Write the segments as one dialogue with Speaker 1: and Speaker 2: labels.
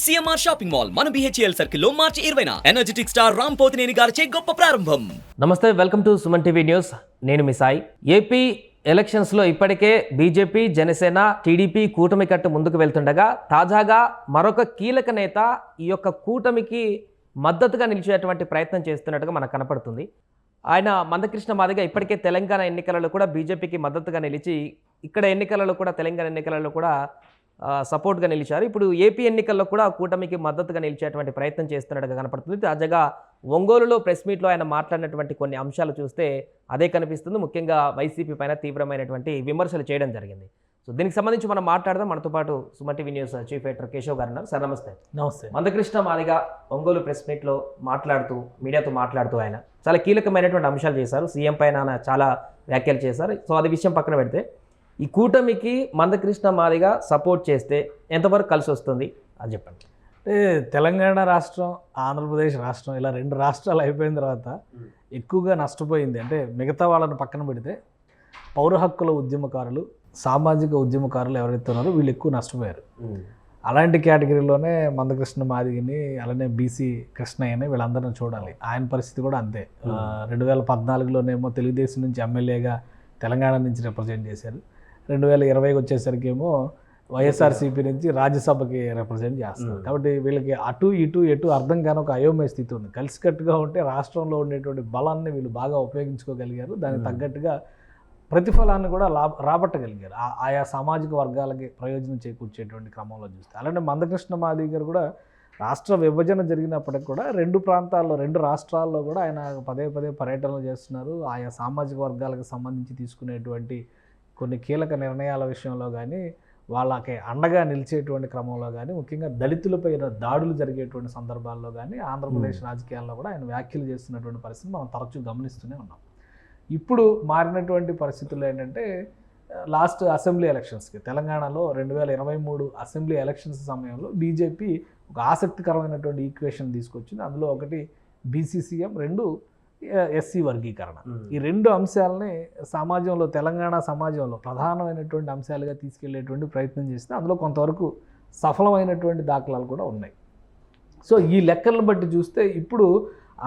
Speaker 1: CMR shopping mall మన BHEL సర్కిల్లో మార్చి ఇరవైన. ఎనర్జెటిక్ స్టార్ రామ్ పోతినేని గారిచే గొప్ప ప్రారంభం.
Speaker 2: నమస్తే welcome to Suman TV news. నేను మీ సాయి. ఏపీ ఎలక్షన్స్లో ఇప్పటికే బీజేపీ జనసేన టీడీపీ కూటమి కట్టు ముందుకు వెళ్తుండగా తాజాగా మరొక కీలక నేత ఈ యొక్క కూటమికి మద్దతుగా నిలిచేటువంటి ప్రయత్నం చేస్తున్నట్టుగా మనకు కనపడుతుంది. ఆయన మందకృష్ణ మాదిగ ఇప్పటికే తెలంగాణ ఎన్నికలలో కూడా బీజేపీకి మద్దతుగా నిలిచి ఇక్కడ ఎన్నికలలో కూడా తెలంగాణ ఎన్నికలలో కూడా సపోర్ట్గా నిలిచారు. ఇప్పుడు ఏపీ ఎన్నికల్లో కూడా కూటమికి మద్దతుగా నిలిచేటువంటి ప్రయత్నం చేస్తున్నట్టుగా కనపడుతుంది. తాజాగా ఒంగోలులో ప్రెస్ మీట్లో ఆయన మాట్లాడినటువంటి కొన్ని అంశాలు చూస్తే అదే కనిపిస్తుంది. ముఖ్యంగా వైసీపీ పైన తీవ్రమైనటువంటి విమర్శలు చేయడం జరిగింది. సో దీనికి సంబంధించి మనం మాట్లాడదాం. మనతో పాటు Suman TV news chief editor Keshav గారు ఉన్నారు. సార్ నమస్తే.
Speaker 3: నమస్తే.
Speaker 2: మందకృష్ణ మాదిగా ఒంగోలు ప్రెస్ మీట్లో మాట్లాడుతూ మీడియాతో మాట్లాడుతూ ఆయన చాలా కీలకమైనటువంటి అంశాలు చేశారు. సీఎం పైన చాలా వ్యాఖ్యలు చేశారు. సో అది విషయం పక్కన పెడితే ఈ కూటమికి మందకృష్ణ మాదిగా సపోర్ట్ చేస్తే ఎంతవరకు కలిసి వస్తుంది? అని చెప్పండి.
Speaker 3: అంటే తెలంగాణ రాష్ట్రం ఆంధ్రప్రదేశ్ రాష్ట్రం ఇలా రెండు రాష్ట్రాలు అయిపోయిన తర్వాత ఎక్కువగా నష్టపోయింది. అంటే మిగతా వాళ్ళని పక్కన పెడితే పౌర హక్కుల ఉద్యమకారులు సామాజిక ఉద్యమకారులు ఎవరైతే ఉన్నారో వీళ్ళు ఎక్కువ నష్టపోయారు. అలాంటి కేటగిరీలోనే మందకృష్ణ మాదిగిని అలానే బీసీ కృష్ణయ్యని వీళ్ళందరిని చూడాలి. ఆయన పరిస్థితి కూడా అంతే. రెండు వేల పద్నాలుగులోనేమో తెలుగుదేశం నుంచి ఎమ్మెల్యేగా తెలంగాణ నుంచి రిప్రజెంట్ చేశారు. రెండు వేల ఇరవైకి వచ్చేసరికి ఏమో వైఎస్ఆర్సీపీ నుంచి రాజ్యసభకి రిప్రజెంట్ చేస్తారు కాబట్టి వీళ్ళకి అటు ఇటు ఎటు అర్థం కాని ఒక అయోమయ స్థితి ఉంది. కలిసికట్టుగా ఉంటే రాష్ట్రంలో ఉండేటువంటి బలాన్ని వీళ్ళు బాగా ఉపయోగించుకోగలిగారు. దానికి తగ్గట్టుగా ప్రతిఫలాన్ని కూడా లాభ రాబట్టగలిగారు. ఆ- ఆయా సామాజిక వర్గాలకి ప్రయోజనం చేకూర్చేటువంటి క్రమంలో చూస్తే. అలానే మందకృష్ణ మాది గారు కూడా రాష్ట్ర విభజన జరిగినప్పటికి కూడా రెండు ప్రాంతాల్లో రెండు రాష్ట్రాల్లో కూడా ఆయన పదే పదే పర్యటనలు చేస్తున్నారు. ఆయా సామాజిక వర్గాలకు సంబంధించి తీసుకునేటువంటి కొన్ని కీలక నిర్ణయాల విషయంలో కానీ వాళ్ళకి అండగా నిలిచేటువంటి క్రమంలో కానీ ముఖ్యంగా దళితులపై దాడులు జరిగేటువంటి సందర్భాల్లో కానీ ఆంధ్రప్రదేశ్ రాజకీయాల్లో కూడా ఆయన వ్యాఖ్యలు చేస్తున్నటువంటి పరిస్థితి మనం తరచూ గమనిస్తూనే ఉన్నాం. ఇప్పుడు మారినటువంటి పరిస్థితుల్లో ఏంటంటే లాస్ట్ అసెంబ్లీ ఎలక్షన్స్కి తెలంగాణలో రెండు వేల ఇరవై మూడు అసెంబ్లీ ఎలక్షన్స్ సమయంలో బీజేపీ ఒక ఆసక్తికరమైనటువంటి ఈక్వేషన్ తీసుకొచ్చింది. అందులో ఒకటి బీసీసీఎం రెండు ఎస్సీ వర్గీకరణ. ఈ రెండు అంశాలని సమాజంలో తెలంగాణ సమాజంలో ప్రధానమైనటువంటి అంశాలుగా తీసుకెళ్ళేటువంటి ప్రయత్నం చేస్తే అందులో కొంతవరకు సఫలమైనటువంటి దాఖలాలు కూడా ఉన్నాయి. సో ఈ లెక్కలను బట్టి చూస్తే ఇప్పుడు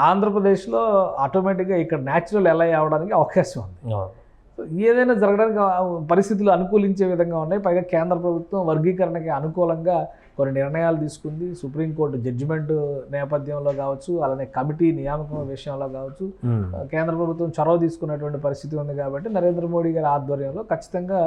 Speaker 3: ఆంధ్రప్రదేశ్లో ఆటోమేటిక్గా ఇక్కడ న్యాచురల్ ఎలా అవడానికి అవకాశం ఉంది. ఏదైనా జరగడానికి పరిస్థితులు అనుకూలించే విధంగా ఉన్నాయి. పైగా కేంద్ర ప్రభుత్వం వర్గీకరణకి అనుకూలంగా కొన్ని నిర్ణయాలు తీసుకుంది. సుప్రీంకోర్టు జడ్జిమెంట్ నేపథ్యంలో కావచ్చు అలానే కమిటీ నియామకం విషయంలో కావచ్చు. కేంద్ర ప్రభుత్వం చొరవ తీసుకున్నటువంటి పరిస్థితి ఉంది కాబట్టి నరేంద్ర మోడీ గారి ఆధ్వర్యంలో ఖచ్చితంగా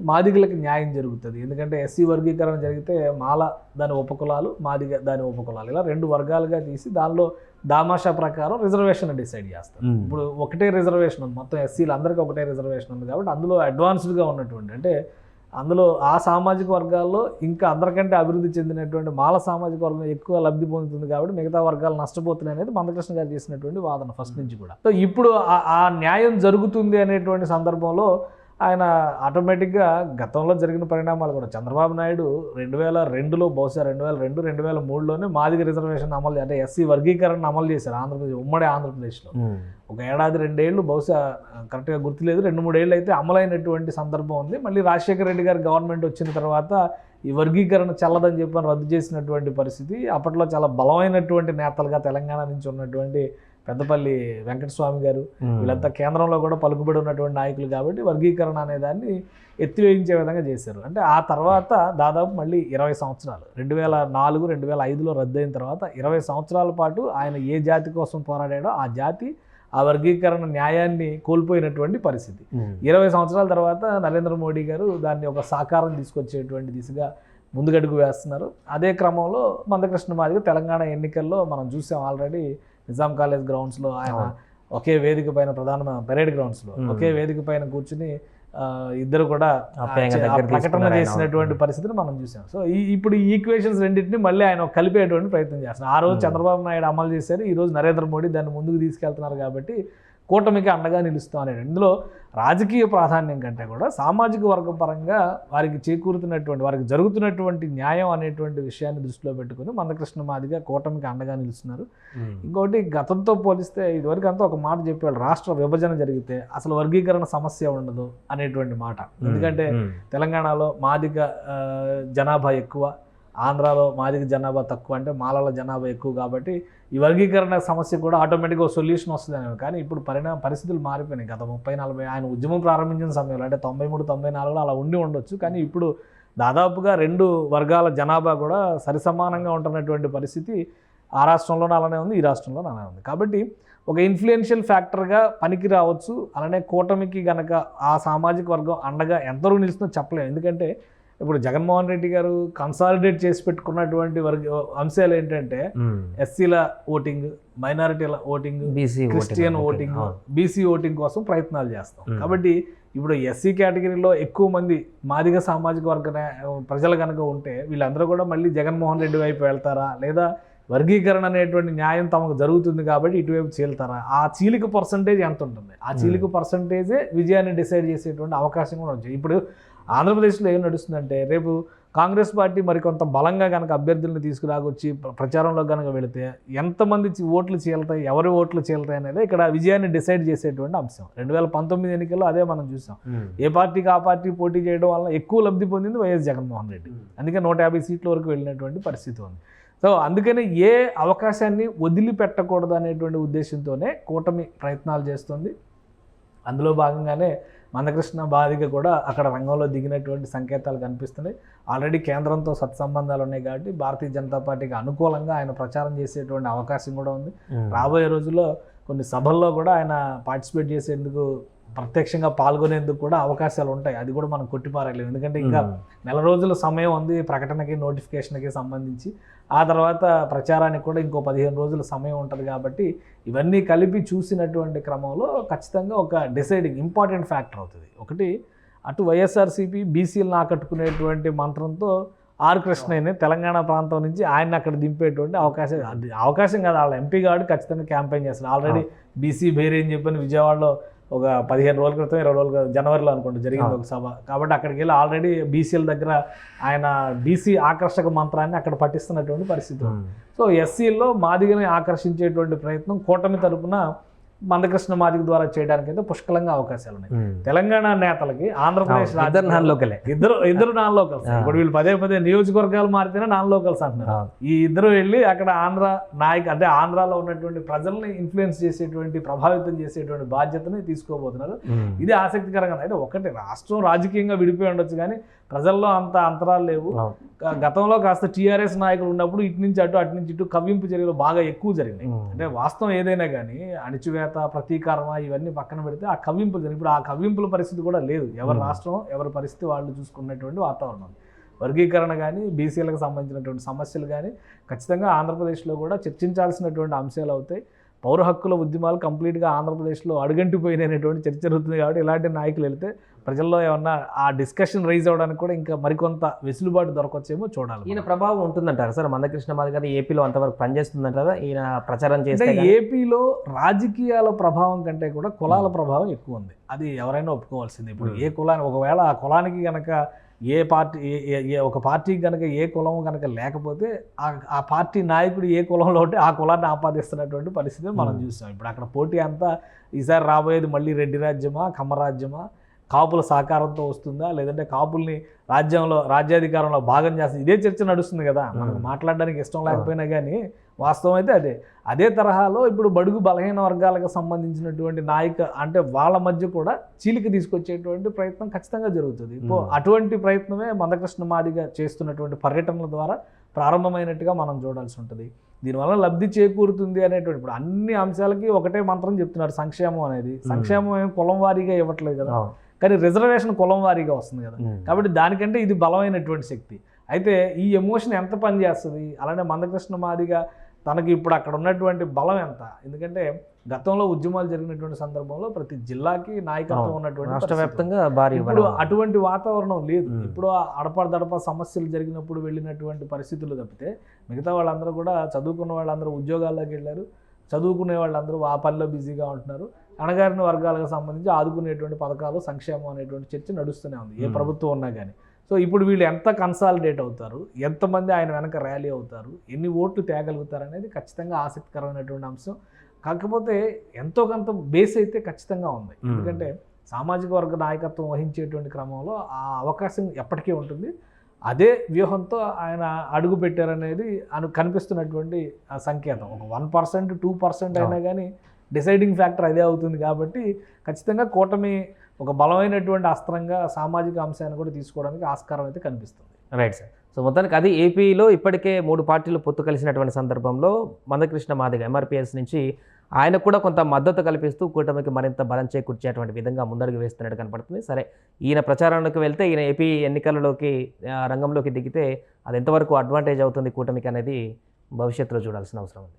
Speaker 3: మాదిగలకి న్యాయం జరుగుతుంది. ఎందుకంటే ఎస్సీ వర్గీకరణ జరిగితే మాల దాని ఉపకులాలు మాదిగ దాని ఉపకులాలు ఇలా రెండు వర్గాలుగా తీసి దానిలో దామాషా ప్రకారం రిజర్వేషన్ డిసైడ్ చేస్తారు. ఇప్పుడు ఒకటే రిజర్వేషన్ ఉంది. మొత్తం ఎస్సీలు అందరికీ ఒకటే రిజర్వేషన్ ఉంది కాబట్టి అందులో అడ్వాన్స్డ్గా ఉన్నటువంటి అంటే అందులో ఆ సామాజిక వర్గాల్లో ఇంకా అందరికంటే అభివృద్ధి చెందినటువంటి మాల సామాజిక వర్గం ఎక్కువ లబ్ధి పొందుతుంది కాబట్టి మిగతా వర్గాలు నష్టపోతున్నాయి అనేది మందకృష్ణ గారు చేసినటువంటి వాదన ఫస్ట్ నుంచి కూడా. సో ఇప్పుడు ఆ- ఆ న్యాయం జరుగుతుంది అనేటువంటి సందర్భంలో ఆయన ఆటోమేటిక్గా గతంలో జరిగిన పరిణామాలు కూడా. చంద్రబాబు నాయుడు రెండు వేల రెండులో బహుశా రెండు వేల రెండు రెండు వేల మూడులోనే మాదిగ రిజర్వేషన్ అమలు అంటే ఎస్సీ వర్గీకరణ అమలు చేశారు ఆంధ్రప్రదేశ్ ఉమ్మడి ఆంధ్రప్రదేశ్లో. ఒక ఏడాది రెండేళ్ళు బహుశా కరెక్ట్గా గుర్తులేదు రెండు మూడేళ్ళు అయితే అమలైనటువంటి సందర్భం ఉంది. మళ్ళీ రాజశేఖర రెడ్డి గారి గవర్నమెంట్ వచ్చిన తర్వాత ఈ వర్గీకరణ చల్లదని చెప్పి రద్దు చేసినటువంటి పరిస్థితి అప్పట్లో చాలా బలమైనటువంటి నేతలుగా తెలంగాణ నుంచి ఉన్నటువంటి పెద్దపల్లి వెంకటస్వామి గారు. వీళ్ళంతా కేంద్రంలో కూడా పలుకుబడి ఉన్నటువంటి నాయకులు కాబట్టి వర్గీకరణ అనే దాన్ని ఎత్తివేయించే విధంగా చేశారు. అంటే ఆ తర్వాత దాదాపు మళ్ళీ ఇరవై సంవత్సరాలు. రెండు వేల నాలుగు రెండు వేల ఐదులో రద్దయిన తర్వాత ఇరవై సంవత్సరాల పాటు ఆయన ఏ జాతి కోసం పోరాడాడో ఆ జాతి ఆ వర్గీకరణ న్యాయాన్ని కోల్పోయినటువంటి పరిస్థితి. ఇరవై సంవత్సరాల తర్వాత నరేంద్ర మోడీ గారు దాన్ని ఒక సాకారం తీసుకొచ్చేటువంటి దిశగా ముందుగడుగు వేస్తున్నారు. అదే క్రమంలో మందకృష్ణ మాదిగ తెలంగాణ ఎన్నికల్లో మనం చూసాం ఆల్రెడీ నిజాం కాలేజ్ గ్రౌండ్స్లో ఆయన ఒకే వేదిక పైన ప్రధాన పరేడ్ గ్రౌండ్స్లో ఒకే వేదిక పైన కూర్చుని ఇద్దరు కూడా ప్రకటన. చేసినటువంటి పరిస్థితిని మనం చూసాం. సో ఈ ఇప్పుడు ఈ ఈక్వేషన్స్ రెండింటిని మళ్ళీ ఆయన కలిపేటువంటి ప్రయత్నం చేస్తున్నారు. ఆ రోజు చంద్రబాబు నాయుడు అమలు చేశారు ఈ రోజు నరేంద్ర మోడీ దాన్ని ముందుకు తీసుకెళ్తున్నారు కాబట్టి కూటమికి అండగా నిలుస్తాం అనేది ఇందులో రాజకీయ ప్రాధాన్యం కంటే కూడా సామాజిక వర్గం పరంగా వారికి చేకూరుతున్నటువంటి వారికి జరుగుతున్నటువంటి న్యాయం అనేటువంటి విషయాన్ని దృష్టిలో పెట్టుకుని మందకృష్ణ మాదిగా కూటమికి అండగా నిలుస్తున్నారు. ఇంకోటి గతంతో పోలిస్తే ఇదివరకు అంతా ఒక మాట చెప్పాడు రాష్ట్ర విభజన జరిగితే అసలు వర్గీకరణ సమస్య ఉండదు అనేటువంటి మాట. ఎందుకంటే తెలంగాణలో మాదిగ జనాభా ఎక్కువ ఆంధ్రాలో మాదిగ జనాభా తక్కువ అంటే మాలల జనాభా ఎక్కువ కాబట్టి ఈ వర్గీకరణ సమస్య కూడా ఆటోమేటిక్గా సొల్యూషన్ వస్తుందని కానీ ఇప్పుడు పరిణామ పరిస్థితులు మారిపోయినాయి. గత ముప్పై నలభై ఆయన ఉద్యమం ప్రారంభించిన సమయంలో అంటే తొంభై మూడు తొంభై నాలుగులో అలా ఉండి ఉండొచ్చు. కానీ ఇప్పుడు దాదాపుగా రెండు వర్గాల జనాభా కూడా సరిసమానంగా ఉంటున్నటువంటి పరిస్థితి ఆ రాష్ట్రంలోనే అలానే ఉంది ఈ రాష్ట్రంలోనే అలానే ఉంది. కాబట్టి ఒక ఇన్ఫ్లుయెన్షియల్ ఫ్యాక్టర్గా పనికి రావచ్చు. అలానే కూటమికి గనక ఆ సామాజిక వర్గం అండగా ఎంతవరకు నిలుస్తుందో చెప్పలేము ఎందుకంటే ఇప్పుడు జగన్మోహన్ రెడ్డి గారు కన్సాలిడేట్ చేసి పెట్టుకున్నటువంటి వర్గ అంశాలు ఏంటంటే ఎస్సీల ఓటింగ్ మైనారిటీల voting
Speaker 2: BC
Speaker 3: Christian voting BC voting కోసం ప్రయత్నాలు చేస్తాం. కాబట్టి ఇప్పుడు ఎస్సీ కేటగిరీలో ఎక్కువ మంది మాదిగ సామాజిక వర్గ ప్రజలు కనుక ఉంటే వీళ్ళందరూ కూడా మళ్ళీ జగన్మోహన్ రెడ్డి వైపు వెళ్తారా? లేదా వర్గీకరణ అనేటువంటి న్యాయం తమకు జరుగుతుంది కాబట్టి ఇటువైపు చీలుతారా? ఆ చీలిక పర్సంటేజ్ ఎంత ఉంటుంది ఆ చీలిక పర్సంటేజే విజయాన్ని డిసైడ్ చేసేటువంటి అవకాశం కూడా ఉంది ఇప్పుడు ఆంధ్రప్రదేశ్లో ఏం నడుస్తుందంటే రేపు కాంగ్రెస్ పార్టీ మరికొంత బలంగా కనుక అభ్యర్థులను తీసుకురాకొచ్చి ప్ర- ప్రచారంలో కనుక వెళితే ఎంతమంది ఓట్లు చీలతాయి ఎవరి ఓట్లు చీలతాయి అనేది ఇక్కడ విజయాన్ని డిసైడ్ చేసేటువంటి అంశం. రెండు వేల పంతొమ్మిది ఎన్నికల్లో అదే మనం చూసాం. ఏ పార్టీకి ఆ పార్టీ పోటీ చేయడం వల్ల ఎక్కువ లబ్ధి పొందింది వైఎస్ జగన్మోహన్ రెడ్డి. అందుకే నూట యాభై సీట్ల వరకు వెళ్ళినటువంటి పరిస్థితి ఉంది. సో అందుకని ఏ అవకాశాన్ని వదిలిపెట్టకూడదు అనేటువంటి ఉద్దేశంతోనే కూటమి ప్రయత్నాలు చేస్తుంది. అందులో భాగంగానే మందకృష్ణ బాధిక కూడా అక్కడ రంగంలో దిగినటువంటి సంకేతాలు కనిపిస్తున్నాయి. ఆల్రెడీ కేంద్రంతో సత్సంబంధాలు ఉన్నాయి కాబట్టి భారతీయ జనతా పార్టీకి అనుకూలంగా ఆయన ప్రచారం చేసేటువంటి అవకాశం కూడా ఉంది. రాబోయే రోజుల్లో కొన్ని సభల్లో కూడా ఆయన పార్టిసిపేట్ చేసేందుకు ప్రత్యక్షంగా పాల్గొనేందుకు కూడా అవకాశాలు ఉంటాయి. అది కూడా మనం కొట్టిపారేయలేము. ఎందుకంటే ఇంకా నెల రోజుల సమయం ఉంది ప్రకటనకి నోటిఫికేషన్కి సంబంధించి. ఆ తర్వాత ప్రచారానికి కూడా ఇంకో పదిహేను రోజుల సమయం ఉంటుంది కాబట్టి ఇవన్నీ కలిపి చూసినటువంటి క్రమంలో ఖచ్చితంగా ఒక డిసైడింగ్ ఇంపార్టెంట్ ఫ్యాక్టర్ అవుతుంది. ఒకటి అటు వైఎస్ఆర్సీపీ బీసీలను ఆకట్టుకునేటువంటి మంత్రంతో ఆర్ కృష్ణయ్యని తెలంగాణ ప్రాంతం నుంచి ఆయన అక్కడ దింపేటువంటి అవకాశం అది అవకాశం కాదు. వాళ్ళ ఎంపీ కాబట్టి ఖచ్చితంగా క్యాంపెయిన్ చేస్తారు ఆల్రెడీ బీసీ బేరీ అని చెప్పని విజయవాడలో ఒక పదిహేను రోజుల క్రితం ఇరవై రోజుల క్రితం జనవరిలో అనుకుంటా జరిగింది ఒక సభ. కాబట్టి అక్కడికి వెళ్ళి ఆల్రెడీ బీసీల దగ్గర ఆయన బీసీ ఆకర్షక మంత్రాన్ని అక్కడ పఠిస్తున్నటువంటి పరిస్థితి. సో ఎస్సీల్లో మాదిగని ఆకర్షించేటువంటి ప్రయత్నం కూటమి తరపున మందకృష్ణ మాదిగ ద్వారా చేయడానికి అయితే పుష్కలంగా అవకాశాలు ఉన్నాయి. తెలంగాణ నేతలకి ఆంధ్రప్రదేశ్
Speaker 2: ఇద్దరు నాన్ లోకలే
Speaker 3: ఇద్దరు ఇద్దరు నాన్ లోకల్స్ ఇప్పుడు వీళ్ళు పదే పదే నియోజకవర్గాలు మారితేనే నాన్ లోకల్స్ అంటున్నారు. ఈ ఇద్దరు వెళ్ళి అక్కడ ఆంధ్ర నాయక అంటే ఆంధ్రాలో ఉన్నటువంటి ప్రజల్ని ఇన్ఫ్లుయెన్స్ చేసేటువంటి ప్రభావితం చేసేటువంటి బాధ్యతని తీసుకోబోతున్నారు. ఇది ఆసక్తికరంగా. అయితే ఒకటి రాష్ట్రం రాజకీయంగా విడిపోయి ఉండొచ్చు కానీ ప్రజల్లో అంత అంతరాలు లేవు. గతంలో కాస్త టీఆర్ఎస్ నాయకులు ఉన్నప్పుడు ఇటు నుంచి అటు అటు నుంచి ఇటు కవ్వింపు చర్యలు బాగా ఎక్కువ జరిగినాయి. అంటే వాస్తవం ఏదైనా కానీ అణిచివేత ప్రతీకారమ ఇవన్నీ పక్కన పెడితే ఆ కవ్వింపులు జరిగి ఇప్పుడు ఆ కవ్వింపుల పరిస్థితి కూడా లేదు. ఎవరి రాష్ట్రం ఎవరి పరిస్థితి వాళ్ళు చూసుకున్నటువంటి వాతావరణం. వర్గీకరణ కానీ బీసీలకు సంబంధించినటువంటి సమస్యలు కానీ ఖచ్చితంగా ఆంధ్రప్రదేశ్లో కూడా చర్చించాల్సినటువంటి అంశాలు అవుతాయి. పౌర హక్కుల ఉద్యమాలు కంప్లీట్గా ఆంధ్రప్రదేశ్లో అడుగంటిపోయినటువంటి చర్చ జరుగుతుంది కాబట్టి ఇలాంటి నాయకులు వెళ్తే ప్రజల్లో ఏమన్నా ఆ డిస్కషన్ రైజ్ అవ్వడానికి కూడా ఇంకా మరికొంత వెసులుబాటు దొరకొచ్చేమో చూడాలి
Speaker 2: ఈయన ప్రభావం ఉంటుందంటారు సార్? మందకృష్ణ మాది గారు ఏపీలో అంతవరకు పనిచేస్తుందంటారా? ఈయన ప్రచారం చేస్తే?
Speaker 3: ఏపీలో రాజకీయాల ప్రభావం కంటే కూడా కులాల ప్రభావం ఎక్కువ ఉంది. అది ఎవరైనా ఒప్పుకోవాల్సింది. ఇప్పుడు ఏ కులానికి ఒకవేళ ఆ కులానికి గనక ఏ పార్టీ ఏ- ఒక పార్టీకి కనుక ఏ కులం కనుక లేకపోతే ఆ ఆ పార్టీ నాయకుడు ఏ కులంలో ఉంటే ఆ కులాన్ని ఆపాదిస్తున్నటువంటి పరిస్థితి మనం చూస్తాం. ఇప్పుడు అక్కడ పోటీ అంతా ఈసారి రాబోయేది మళ్ళీ రెడ్డి రాజ్యమా కమ్మ రాజ్యమా? కాపుల సహకారంతో వస్తుందా? లేదంటే కాపుల్ని రాజ్యంలో రాజ్యాధికారంలో భాగం చేస్తుంది ఇదే చర్చ నడుస్తుంది కదా. మనకు మాట్లాడడానికి ఇష్టం లేకపోయినా కానీ వాస్తవం అయితే అదే. అదే తరహాలో ఇప్పుడు బడుగు బలహీన వర్గాలకు సంబంధించినటువంటి నాయక అంటే వాళ్ళ మధ్య కూడా చీలిక తీసుకొచ్చేటువంటి ప్రయత్నం ఖచ్చితంగా జరుగుతుంది. ఇప్పుడు అటువంటి ప్రయత్నమే మందకృష్ణ మాదిగా చేస్తున్నటువంటి పర్యటనల ద్వారా ప్రారంభమైనట్టుగా మనం చూడాల్సి ఉంటుంది. దీనివల్ల లబ్ధి చేకూరుతుంది అనేటువంటి ఇప్పుడు అన్ని అంశాలకి ఒకటే మంత్రం చెప్తున్నారు సంక్షేమం అనేది. సంక్షేమం ఏం కులం వారీగా ఇవ్వట్లేదు కదా. కానీ రిజర్వేషన్ కులం వారీగా వస్తుంది కదా. కాబట్టి దానికంటే ఇది బలమైనటువంటి శక్తి అయితే ఈ ఎమోషన్ ఎంత పనిచేస్తుంది అలానే మందకృష్ణ మాదిగా తనకి ఇప్పుడు అక్కడ ఉన్నటువంటి బలం ఎంత ఎందుకంటే గతంలో ఉద్యమాలు జరిగినటువంటి సందర్భంలో ప్రతి జిల్లాకి నాయకత్వం. ఉన్నటువంటి
Speaker 2: రాష్ట్ర. వ్యాప్తంగా భారీ
Speaker 3: ఇప్పుడు. అటువంటి వాతావరణం లేదు. ఇప్పుడు ఆ అడపడదడప సమస్యలు జరిగినప్పుడు వెళ్ళినటువంటి పరిస్థితులు తప్పితే మిగతా వాళ్ళందరూ కూడా చదువుకున్న వాళ్ళందరూ ఉద్యోగాల్లోకి వెళ్ళారు చదువుకునే వాళ్ళందరూ ఆ పనిలో బిజీగా ఉంటున్నారు అణగారిన వర్గాలకు సంబంధించి ఆదుకునేటువంటి పథకాలు సంక్షేమం అనేటువంటి చర్చ నడుస్తూనే ఉంది. ఏ. ప్రభుత్వం ఉన్నా కానీ సో ఇప్పుడు వీళ్ళు ఎంత కన్సాలిడేట్ అవుతారు? ఎంతమంది ఆయన వెనక ర్యాలీ అవుతారు? ఎన్ని ఓట్లు తేగలుగుతారు అనేది ఖచ్చితంగా ఆసక్తికరమైనటువంటి అంశం. కాకపోతే ఎంతో కొంత బేస్ అయితే ఖచ్చితంగా ఉంది. ఎందుకంటే సామాజిక వర్గ నాయకత్వం వహించేటువంటి క్రమంలో ఆ అవకాశం ఎప్పటికీ ఉంటుంది. అదే వ్యూహంతో ఆయన అడుగు పెట్టారనేది అను కనిపిస్తున్నటువంటి ఆ సంకేతం. ఒక వన్ పర్సెంట్ టూ పర్సెంట్ అయినా కానీ డిసైడింగ్ ఫ్యాక్టర్ అదే అవుతుంది కాబట్టి ఖచ్చితంగా కూటమి ఒక బలమైనటువంటి అస్త్రంగా సామాజిక అంశాన్ని కూడా తీసుకోవడానికి ఆస్కారం అయితే కనిపిస్తుంది.
Speaker 2: Right sir. సో మొత్తానికి అది ఏపీలో ఇప్పటికే మూడు పార్టీలు పొత్తు కలిసినటువంటి సందర్భంలో మందకృష్ణ మాదిగ ఎంఆర్పిఎస్ నుంచి ఆయన కూడా కొంత మద్దతు కల్పిస్తూ కూటమికి మరింత బలం చేకూర్చేటువంటి విధంగా ముందడుగు వేస్తున్నట్టు కనపడుతుంది. సరే ఈయన ప్రచారంలోకి వెళ్తే ఈయన ఏపీ ఎన్నికలలోకి రంగంలోకి దిగితే అది ఎంతవరకు అడ్వాంటేజ్ అవుతుంది కూటమికి అనేది భవిష్యత్తులో చూడాల్సిన అవసరం ఉంది.